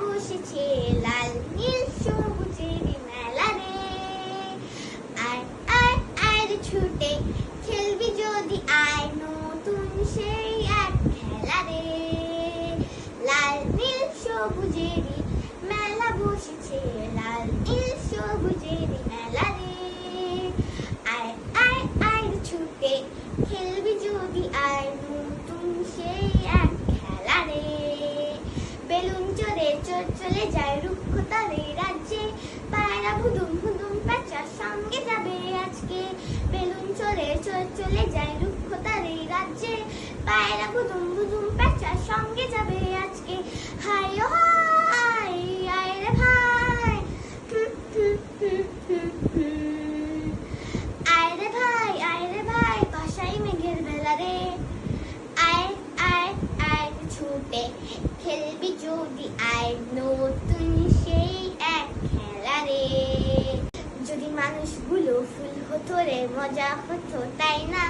বসেছে লাল, নীল, সবুজের মেলা রে আয় আয় আয় রে ছুটে খেলবি যদি আয় নতুন সেই এক খেলা রে লাল, নীল সবুজেরই মেলা বসেছে, লাল, নীল সবুজেরই মেলা রে আয় আয় আয় রে ছুটে খেলবি যদি আয় চড়ে চোর চলে যায় রুক্ষতা রে রাজ্যে। পায়রা ভুদুম ভুদুম প্যাঁচার সঙ্গে যাবে আজকে। বেলুন চোরে চোর চলে যায় রুক্ষতা রে রাজ্যে। পায়রা ভুদুম ভুদুম প্যাঁচার সঙ্গে যাবে আজকে হাই ও হাই আয় রে ভাই হুম, হুম, হুম, হুম, হুম। আয় রে ভাই আয় রে ভাই ভাষাই মেঘের বেলা রে আয় আয় আয় ছুটে খেলবি যদি আয় নতুন সেই এক খেলা রে। যদি মানুষগুলো ফুল হতো রে, মজা হতো, তাই না?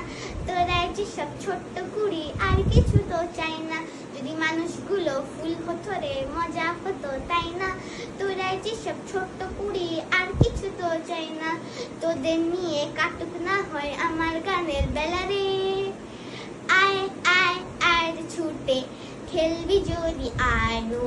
তোরা যে সব ছোট্ট কুড়ি, আর কিছু তো চাই না। যদি মানুষগুলো ফুল হতো রে, মজা হতো, তাই না? তোরা যে সব ছোট্ট কুড়ি, আর কিছু তো চাই না। তোদের নিয়ে কাটুক না হয় আমার গানের বেলা রে। আয় আয় রে